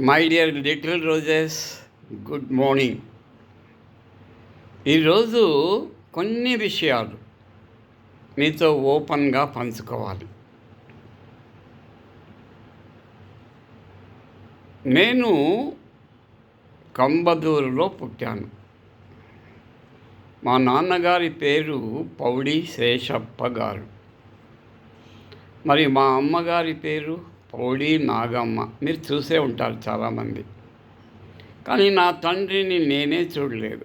My dear little roses good morning ఈరోజు కొన్ని విషయాలు మీతో ఓపెన్గా పంచుకోవాలి. నేను కంబదూరులో పుట్టాను. మా నాన్నగారి పేరు పౌడి శేషప్ప గారు. మరి మా అమ్మగారి పేరు పౌడి నాగమ్మ. మీరు చూసే ఉంటారు చాలామంది. కానీ నా తండ్రిని నేనే చూడలేదు.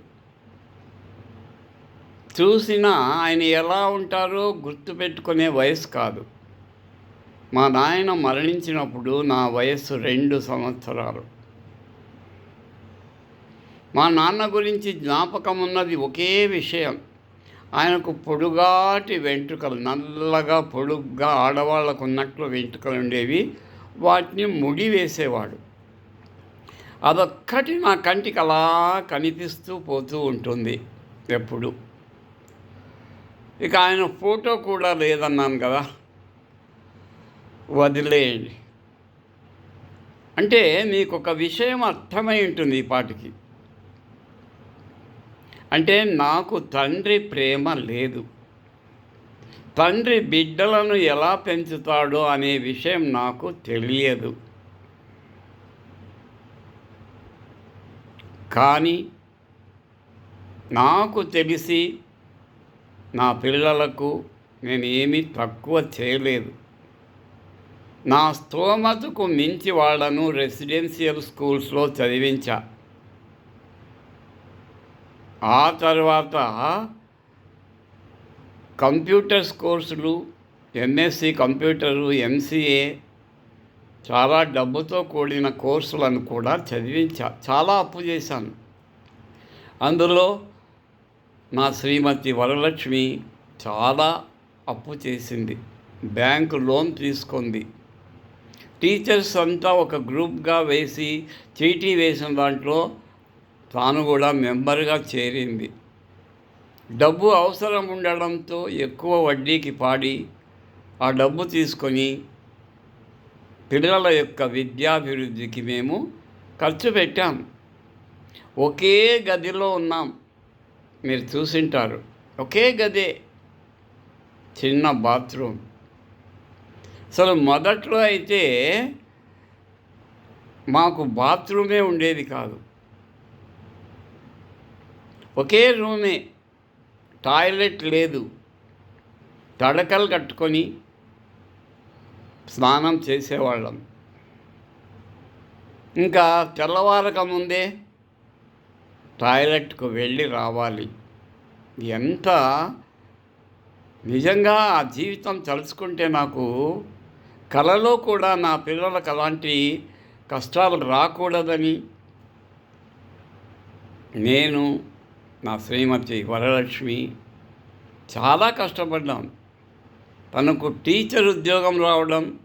చూసినా ఆయన ఎలా ఉంటారో గుర్తుపెట్టుకునే వయసు కాదు. మా నాయన మరణించినప్పుడు నా వయస్సు రెండు సంవత్సరాలు. మా నాన్న గురించి జ్ఞాపకం ఉన్నది ఒకే విషయం. ఆయనకు పొడుగాటి వెంట్రుకలు నల్లగా పొడుగ్గా ఆడవాళ్ళకు ఉన్నట్లు వెంట్రుకలు ఉండేవి. వాటిని ముడి వేసేవాడు. అదొక్కటి నా కంటికి అలా కనిపిస్తూ పోతూ ఉంటుంది ఎప్పుడు. ఇక ఆయన ఫోటో కూడా లేదన్నాను కదా. వదిలేయండి. అంటే మీకు ఒక విషయం అర్థమై ఉంటుంది ఈ పాటికి. అంటే నాకు తండ్రి ప్రేమ లేదు. తండ్రి బిడ్డలను ఎలా పెంచుతాడో అనే విషయం నాకు తెలియదు. కానీ నాకు తెలిసి నా పిల్లలకు నేను ఏమీ తక్కువ చేయలేదు. నా స్తోమతకు మించి వాళ్ళను రెసిడెన్షియల్ స్కూల్స్లో చదివించా. ఆ తర్వాత కంప్యూటర్స్ కోర్సులు ఎంఎస్సి కంప్యూటరు ఎంసీఏ చాలా డబ్బుతో కూడిన కోర్సులను కూడా చదివించా చాలా అప్పు చేశాను. అందులో నా శ్రీమతి వరలక్ష్మి చాలా అప్పు చేసింది. బ్యాంకు లోన్ తీసుకుంది. టీచర్స్ అంతా ఒక గ్రూప్గా వేసి చీటీ వేసిన దాంట్లో తాను కూడా మెంబర్గా చేరింది. డబ్బు అవసరం ఉండడంతో ఎక్కువ వడ్డీకి పాడి ఆ డబ్బు తీసుకొని పిల్లల యొక్క విద్యాభివృద్ధికి మేము ఖర్చు పెట్టాం. ఒకే గదిలో ఉన్నాం. మీరు చూసింటారు. ఒకే గదే చిన్న బాత్రూమ్. అసలు మొదట్లో అయితే మాకు బాత్రూమే ఉండేది కాదు. ఒకే రూమే. టాయిలెట్ లేదు. తడకలు కట్టుకొని స్నానం చేసేవాళ్ళం. ఇంకా తెల్లవారక ముందే టాయిలెట్కు వెళ్ళి రావాలి. ఎంత నిజంగా ఆ జీవితం తలుచుకుంటే నాకు కలలో కూడా నా పిల్లలకు అలాంటి కష్టాలు రాకూడదని నేను నా శ్రీమతి వరలక్ష్మి చాలా కష్టపడ్డాం. తనకు టీచర్ ఉద్యోగం రావడం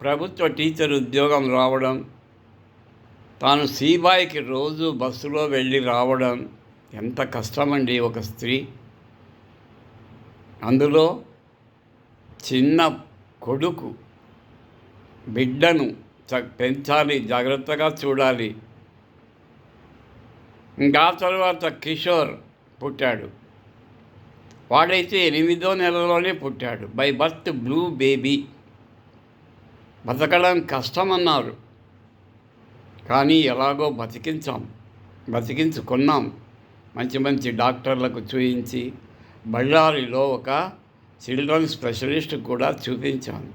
ప్రభుత్వ టీచర్ ఉద్యోగం రావడం తాను సీబాయికి రోజు బస్సులో వెళ్ళి రావడం ఎంత కష్టమండి ఒక స్త్రీ. అందులో చిన్న కొడుకు బిడ్డను చ- పెంచాలి జాగ్రత్తగా చూడాలి. ఇంకా తరువాత కిషోర్ పుట్టాడు. వాడైతే ఎనిమిదో నెలలోనే పుట్టాడు. By birth blue baby. బతకడం కష్టమన్నారు. కానీ ఎలాగో బతికించాం. బతికించుకున్నాం. మంచి మంచి డాక్టర్లకు చూపించి బళ్ళారిలో ఒక చిల్డ్రన్ స్పెషలిస్ట్ కూడా చూపించాను.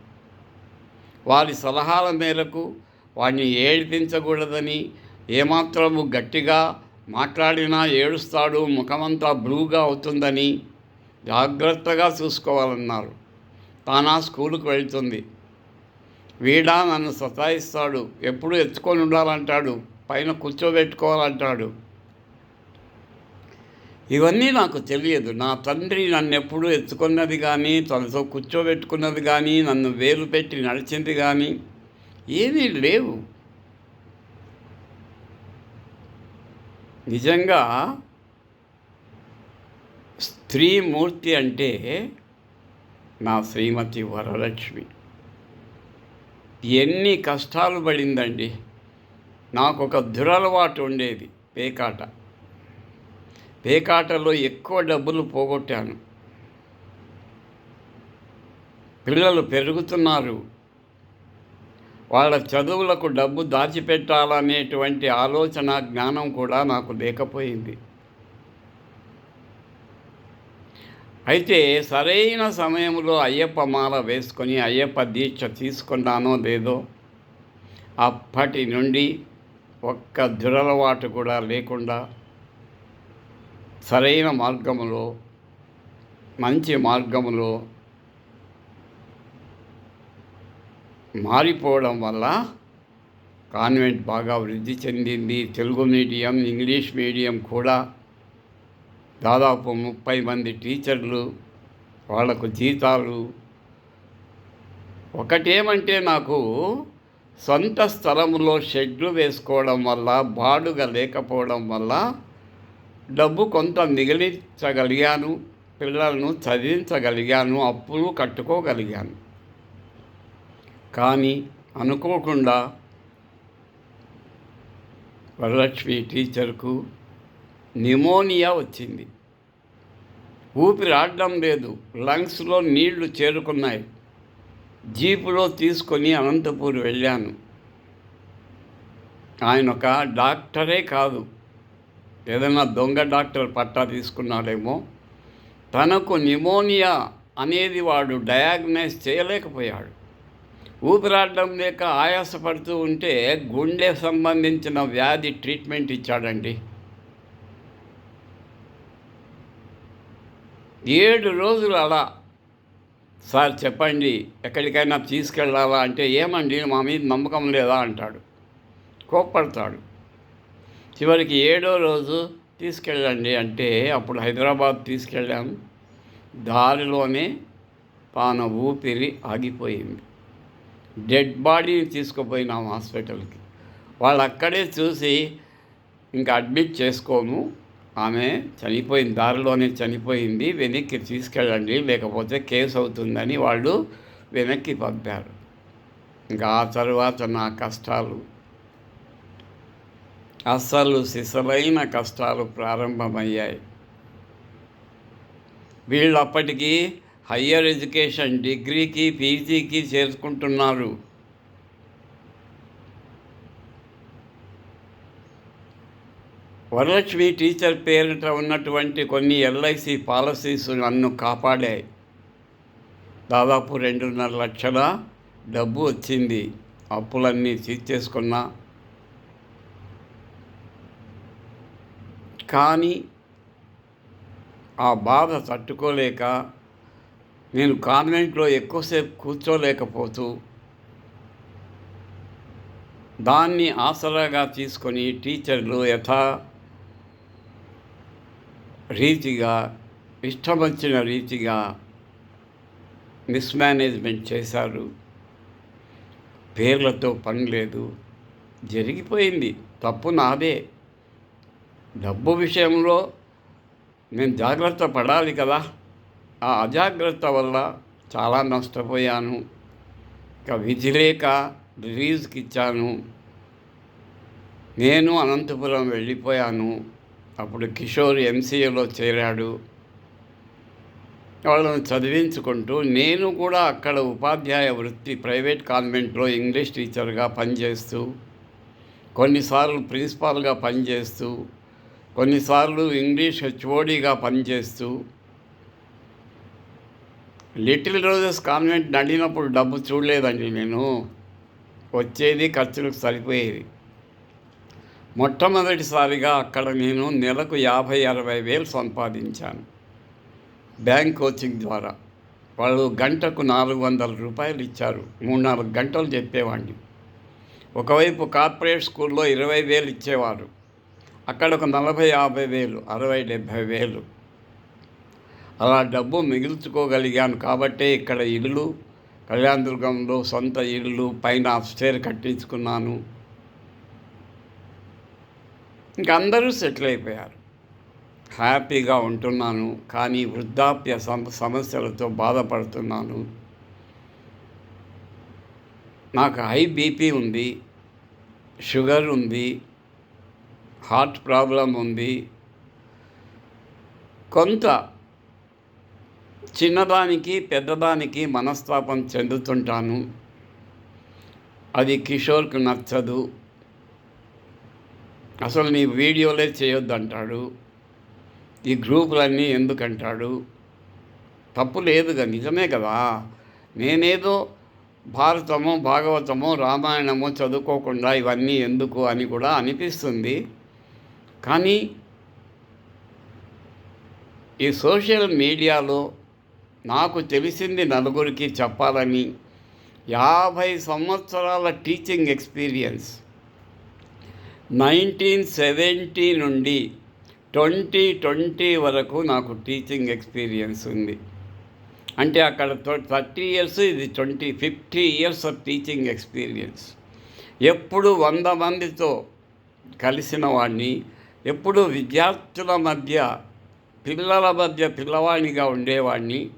వారి సలహాల మేరకు వాడిని ఏడిపించకూడదని ఏమాత్రము గట్టిగా మాట్లాడినా ఏడుస్తాడు ముఖమంతా బ్లూగా అవుతుందని జాగ్రత్తగా చూసుకోవాలన్నారు. తానా స్కూలుకు వెళ్తుంది. వీడా నన్ను సతాయిస్తాడు. ఎప్పుడు ఎత్తుకొని ఉండాలంటాడు. పైన కూర్చోబెట్టుకోవాలంటాడు. ఇవన్నీ నాకు తెలియదు. నా తండ్రి నన్ను ఎప్పుడు ఎత్తుకున్నది కానీ తనతో కూర్చోబెట్టుకున్నది కానీ నన్ను వేలు పెట్టి నడిచింది కానీ ఏమీ లేవు. నిజంగా స్త్రీమూర్తి అంటే నా శ్రీమతి వరలక్ష్మి. ఎన్ని కష్టాలు పడిందండి. నాకు ఒక దురలవాటు ఉండేది పేకాట. పేకాటలో ఎక్కువ డబ్బులు పోగొట్టాను. పిల్లలు పెరుగుతున్నారు. వాళ్ళ చదువులకు డబ్బు దాచిపెట్టాలనేటువంటి ఆలోచన జ్ఞానం కూడా నాకు లేకపోయింది. అయితే సరైన సమయంలో అయ్యప్ప మాల వేసుకొని అయ్యప్ప దీక్ష తీసుకున్నానో లేదో అప్పటి నుండి ఒక్క దురలవాటు కూడా లేకుండా సరైన మార్గములో మంచి మార్గములో మారిపోవడం వల్ల కాన్వెంట్ బాగా వృద్ధి చెందింది. తెలుగు మీడియం ఇంగ్లీష్ మీడియం కూడా దాదాపు ముప్పై మంది టీచర్లు వాళ్ళకు జీతాలు. ఒకటేమంటే నాకు సొంత స్థలంలో షెడ్లు వేసుకోవడం వల్ల బాడుగా లేకపోవడం వల్ల డబ్బు కొంత మిగిలించగలిగాను పిల్లలను చదివించగలిగాను అప్పులు కట్టుకోగలిగాను. కానీ అనుకోకుండా వరలక్ష్మి టీచర్కు నిమోనియా వచ్చింది. ఊపిరి ఆడడం లేదు. లంగ్స్లో నీళ్ళు చేరుకున్నాయి. జీపులో తీసుకొని అనంతపూర్ వెళ్ళాను. ఆయన ఒక డాక్టరే కాదు. ఏదైనా దొంగ డాక్టర్ పట్టా తీసుకున్నాడేమో. తనకు నిమోనియా అనేది వాడు డయాగ్నైజ్ చేయలేకపోయాడు. ఊపిరాడడం లేక ఆయాసపడుతూ ఉంటే గుండె సంబంధించిన వ్యాధి ట్రీట్మెంట్ ఇచ్చాడండి. ఏడు రోజులు అలా. సార్ చెప్పండి ఎక్కడికైనా తీసుకెళ్ళాలా అంటే ఏమండి మా మీద నమ్మకం లేదా అంటాడు. కోప్పడతాడు. చివరికి ఏడో రోజు తీసుకెళ్ళండి అంటే అప్పుడు హైదరాబాద్ తీసుకెళ్ళాము దారిలోనే తాను ఊపిరి ఆగిపోయింది. డెడ్ బాడీని తీసుకుపోయినాం హాస్పిటల్కి. వాళ్ళు అక్కడే చూసి ఇంకా అడ్మిట్ చేసుకోము. ఆమె చనిపోయింది దారిలోనే చనిపోయింది వెనక్కి తీసుకెళ్ళండి లేకపోతే కేసు అవుతుందని వాళ్ళు వెనక్కి పంపారు. ఇంకా ఆ తర్వాత నా కష్టాలు. అస్సలు సిసలైన కష్టాలు ప్రారంభమయ్యాయి. వీళ్ళు అప్పటికీ హయ్యర్ ఎడ్యుకేషన్ డిగ్రీకి పీజీకి చేర్చుకుంటున్నారు. వరలక్ష్మి టీచర్ పేరిట ఉన్నటువంటి కొన్ని ఎల్ఐసి పాలసీస్ నన్ను కాపాడాయి. దాదాపు రెండున్నర లక్షల డబ్బు వచ్చింది. అప్పులన్నీ తీర్చేసుకున్నా కానీ ఆ బాధ తట్టుకోలేక నేను కాన్వెంట్లో ఎక్కువసేపు కూర్చోలేకపోతూ దాన్ని ఆసరాగా తీసుకొని టీచర్లు యథా రీతిగా ఇష్టం వచ్చిన రీతిగా మిస్మేనేజ్మెంట్ చేశారు. పేర్లతో పని లేదు. జరిగిపోయింది. తప్పు నాదే. డబ్బు విషయంలో నేను జాగ్రత్త పడాలి కదా. ఆ అజాగ్రత్త వల్ల చాలా నష్టపోయాను. ఇక విధి లేక రిలీజ్కి ఇచ్చాను. నేను అనంతపురం వెళ్ళిపోయాను. అప్పుడు కిషోర్ ఎంసీఏలో చేరాడు. వాళ్ళని చదివించుకుంటూ నేను కూడా అక్కడ ఉపాధ్యాయ వృత్తి ప్రైవేట్ కాన్వెంట్లో ఇంగ్లీష్ టీచర్గా పనిచేస్తూ కొన్నిసార్లు ప్రిన్సిపాల్గా పనిచేస్తూ కొన్నిసార్లు ఇంగ్లీష్ హెచ్ఓడిగా పనిచేస్తూ లిటిల్ రోజెస్ కాన్వెంట్ నడినప్పుడు డబ్బు చూడలేదండి నేను. వచ్చేది ఖర్చులకు సరిపోయేది. మొట్టమొదటిసారిగా అక్కడ నేను నెలకు యాభై అరవై వేలు సంపాదించాను. బ్యాంక్ కోచింగ్ ద్వారా. వాళ్ళు గంటకు నాలుగు వందల రూపాయలు ఇచ్చారు. మూడు నాలుగు గంటలు చెప్పేవాడిని. ఒకవైపు కార్పొరేట్ స్కూల్లో ఇరవై వేలు ఇచ్చేవారు. అక్కడ ఒక నలభై యాభై వేలు అరవై డెబ్భై వేలు అలా డబ్బు మిగుల్చుకోగలిగాను కాబట్టే ఇక్కడ ఇల్లు కళ్యాణదుర్గంలో సొంత ఇల్లు పైన అప్స్టేర్ కట్టించుకున్నాను. ఇంక అందరూ సెటిల్ అయిపోయారు. హ్యాపీగా ఉంటున్నాను కానీ వృద్ధాప్య సమస్యలతో బాధపడుతున్నాను. నాకు హై బీపీ ఉంది షుగర్ ఉంది హార్ట్ ప్రాబ్లం ఉంది. కొంత చిన్నదానికి పెద్దదానికి మనస్తాపం చెందుతుంటాను. అది కిషోర్కి నచ్చదు. అసలు నీ వీడియోలే చేయొద్దంటాడు. ఈ గ్రూపులన్నీ ఎందుకంటాడు? తప్పు లేదుగా నిజమే కదా? నేనేదో భారతము భాగవతము రామాయణము చదువుకోకుండా ఇవన్నీ ఎందుకు అని కూడా అనిపిస్తుంది. కానీ ఈ సోషల్ మీడియాలో నాకు తెలిసింది నలుగురికి చెప్పాలని. యాభై సంవత్సరాల టీచింగ్ ఎక్స్పీరియన్స్. నైన్టీన్ సెవెంటీ నుండి ట్వంటీ ట్వంటీ వరకు నాకు టీచింగ్ ఎక్స్పీరియన్స్ ఉంది. అంటే అక్కడ థర్టీ ఇయర్స్ ఇది twenty fifty years of teaching experience. ఎప్పుడు వంద మందితో కలిసిన వాడిని ఎప్పుడు విద్యార్థుల మధ్య పిల్లల మధ్య పిల్లవాడిగా ఉండేవాడిని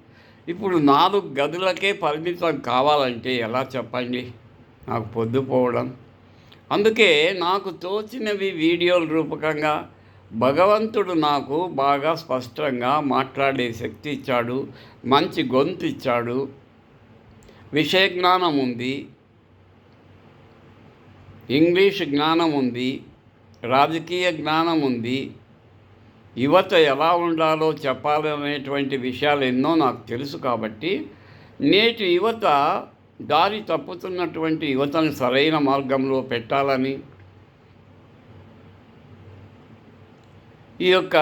ఇప్పుడు నాలుగు గదులకే పరిమితం కావాలంటే ఎలా చెప్పండి? నాకు పొద్దుపోవడం అందుకే నాకు తోచినవి వీడియోల రూపకంగా భగవంతుడు నాకు బాగా స్పష్టంగా మాట్లాడే శక్తి ఇచ్చాడు మంచి గొంతు ఇచ్చాడు విషయ జ్ఞానం ఉంది ఇంగ్లీష్ జ్ఞానం ఉంది రాజకీయ జ్ఞానం ఉంది యువత ఎలా ఉండాలో చెప్పాలనేటువంటి విషయాలు ఎన్నో నాకు తెలుసు కాబట్టి నేటి యువత దారి తప్పుతున్నటువంటి యువతను సరైన మార్గంలో పెట్టాలని ఈ యొక్క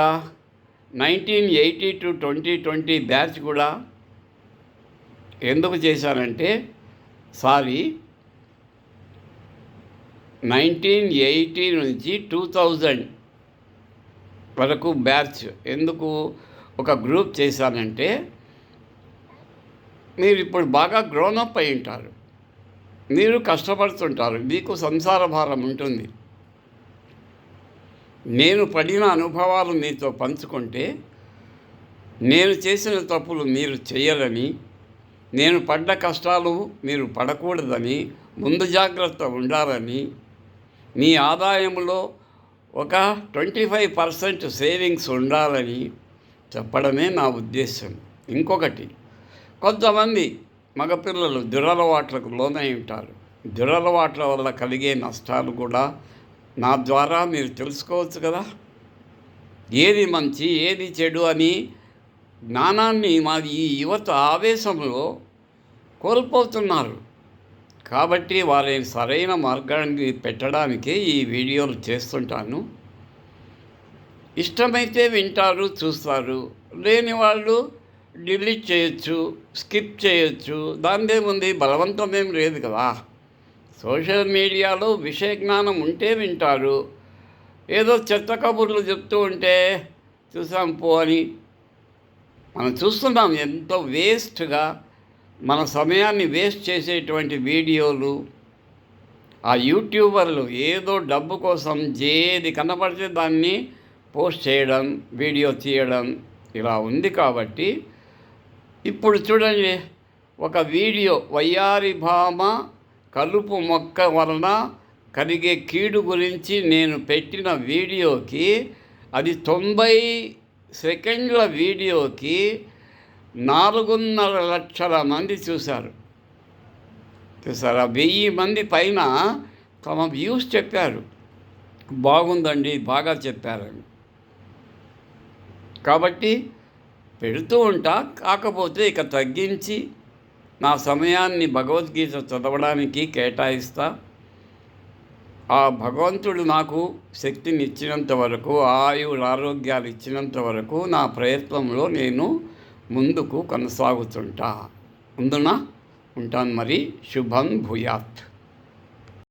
nineteen eighty to twenty twenty batch కూడా ఎందుకు చేశానంటే సారీ నైన్టీన్ ఎయిటీ నుంచి టూ థౌజండ్ వరకు బ్యాచ్ ఎందుకు ఒక గ్రూప్ చేశానంటే మీరు ఇప్పుడు బాగా గ్రోనప్ అయి ఉంటారు. మీరు కష్టపడుతుంటారు. మీకు సంసార భారం ఉంటుంది. నేను పడిన అనుభవాలు మీతో పంచుకుంటే నేను చేసిన తప్పులు మీరు చేయరని నేను పడ్డ కష్టాలు మీరు పడకూడదని ముందు జాగ్రత్త ఉండాలని మీ ఆదాయంలో ఒక ట్వంటీ ఫైవ్ పర్సెంట్ సేవింగ్స్ ఉండాలని చెప్పడమే నా ఉద్దేశం. ఇంకొకటి కొంతమంది మగపిల్లలు దురలవాట్లకు లోనై ఉంటారు. దురలవాట్ల వల్ల కలిగే నష్టాలు కూడా నా ద్వారా మీరు తెలుసుకోవచ్చు కదా? ఏది మంచి ఏది చెడు అని జ్ఞానాన్ని మాది ఈ యువత ఆవేశంలో కోల్పోతున్నారు. కాబట్టి వారిని సరైన మార్గాన్ని పెట్టడానికి ఈ వీడియోలు చేస్తుంటాను. ఇష్టమైతే వింటారు చూస్తారు. లేని వాళ్ళు డిలీట్ చేయొచ్చు స్కిప్ చేయొచ్చు. దానిదేముంది బలవంతమేం లేదు కదా. సోషల్ మీడియాలో విషయ జ్ఞానం ఉంటే వింటారు. ఏదో చెత్త కబుర్లు చెప్తూ ఉంటే చూసాం పో అని. మనం చూస్తున్నాం ఎంతో వేస్ట్గా మన సమయాన్ని వేస్ట్ చేసేటువంటి వీడియోలు ఆ యూట్యూబర్లు ఏదో డబ్బు కోసం ఏది కనపడితే దాన్ని పోస్ట్ చేయడం వీడియో తీయడం ఇలా ఉంది కాబట్టి ఇప్పుడు చూడండి ఒక వీడియో వయ్యారి భామ కలుపు మొక్క వలన కలిగే కీడు గురించి నేను పెట్టిన వీడియోకి అది తొంభై సెకండ్ల వీడియోకి నాలుగున్నర లక్షల మంది చూశారు. చూసారా వెయ్యి మంది పైన తమ వ్యూస్ చెప్పారు. బాగుందండి బాగా చెప్పారని. కాబట్టి పెడుతూ ఉంటా కాకపోతే ఇక తగ్గించి నా సమయాన్ని భగవద్గీత చదవడానికి కేటాయిస్తా. ఆ భగవంతుడు నాకు శక్తిని ఇచ్చినంత వరకు ఆయు ఆరోగ్యాలు ఇచ్చినంత వరకు నా ప్రయత్నంలో నేను ముందుకు కొనసాగుతుంటా. ముందున ఉంటాను మరి. శుభం భూయాత్.